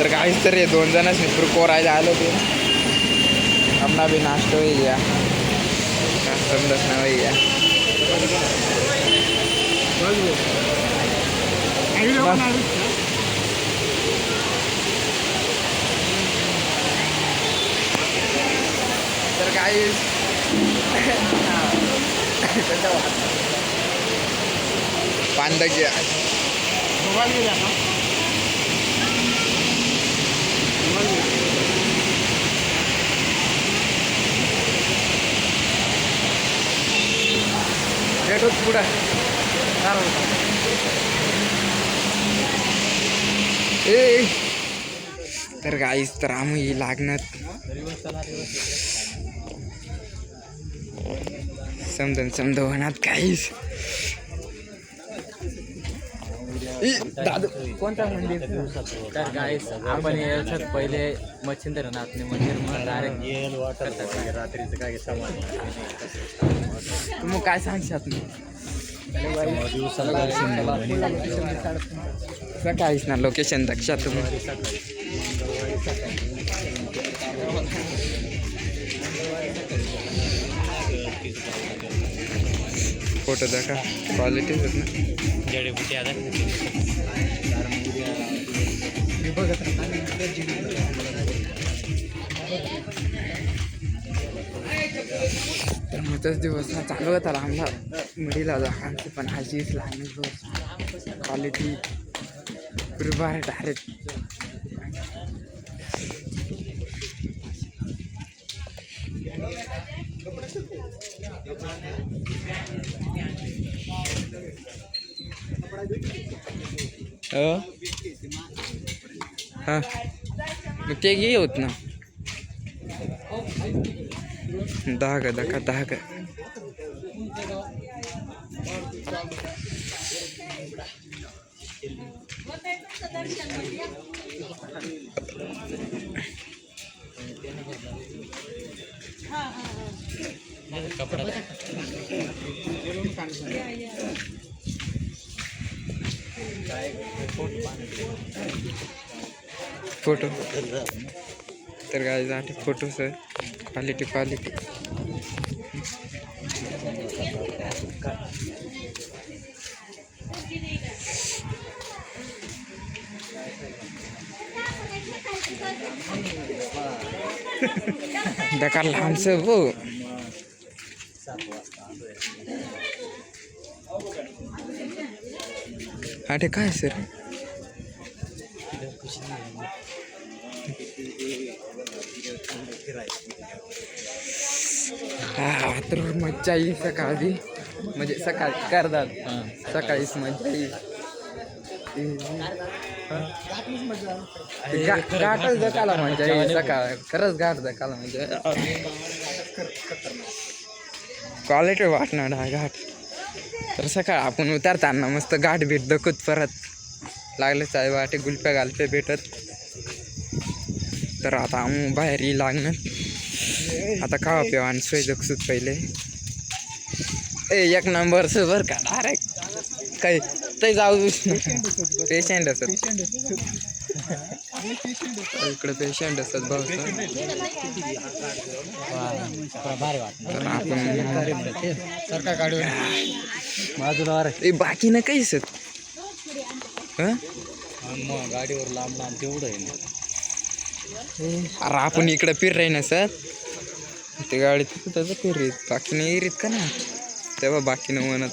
तर काहीच तर हे दोन जणच मित्र कोरायला आलो ते. अपना भी नाश्ता या गया. समजत ना हो गया. तर काही पांडगी पुढं. ए. तर गाईस तर आम्ही लागणार. समजून समजवणार काहीच दादू. कोणता मंदिर? तर गाईस आपण याच्यात पहिले मच्छिंद्रनाथने मंदिर मग डायरेक्ट रात्रीचं काय समान तू मग काय सांगशात सकाळीच ना लोकेशन लक्षात तुम्ही. फोटो दाखा क्वालिटी ना. जडीबुटी आता. होताच दिवस हा चालू होता आमला मिडीला जाकांची पण आजीच लहान क्वालिटी बरोबर डायरेक्ट हां. मग ते घे होत ना. दाग का देखा दाग का फ़ोटो। तर काय जाते फोटो सर क्वालिटी क्वालिटी। बेकार लांबचं हो अरे काय सर हा तर मज्जा येईल सकाळी. म्हणजे सकाळी करतात सकाळीच मज्जा येईल. येईल सकाळ. खरंच घाट दकाला म्हणजे क्वालिटी वाटणार हा घाट तर सकाळ आपण उतरताना मस्त घाट भेट दखत परत. लागले चाय वाटे गुलप्या गालप्या भेटत. तर आता आम्ही बाहेर येईल लागणार आता खावा पिवा आणि सोय सुत पहिले. ए एक नंबर बर का? डायरेक्ट काही ते जाऊ पेशंट असत. इकडे पेशंट असतात भाऊ तर आपण बाजूला बाकी ना काही सर मग गाडीवर लांब लांब तेवढं आहे ना. अरे आपण इकडं फिर राही ना सर. ते गाडी तिथं त्याचं फिरीत बाकी नाही येरीत का ना. तेव्हा बाकी न म्हणत.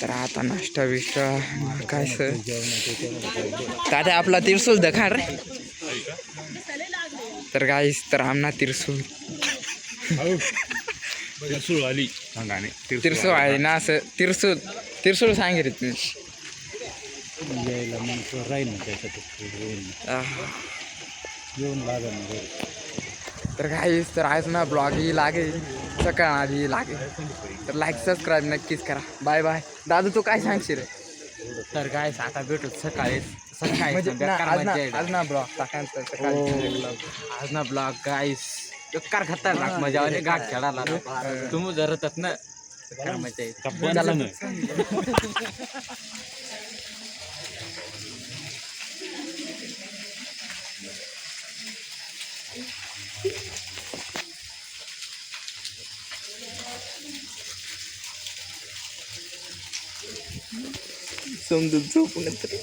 तर आता नाश्ता बिष्टा. काय सर? दादा आपला तिरसूल दखा रे. तर गाईस तर आमना तिरसूल. तिरसूळ आली. तिरसूळ आहे ना असं तिरसूल तिरसूळ सांगितलं यायला मग राहील ना त्याच्यात आह. येऊन लागेल ना तर काहीच तर आहेच ना ब्लॉग ही लागेल. सकाळ आधी लागेल. तर लाईक सबस्क्राईब नक्कीच करा. बाय बाय दादू तू काय सांगशील? रे तर काय आता भेटू सकाळी. सकाळी म्हणजे आज ना ब्लॉग. सकाळी आज ना ब्लॉग गाईस बेकार खतरनाक मजा आली. घाट खेळायला तुम्ही जरतात ना. मजा येईल समजून झोपून तर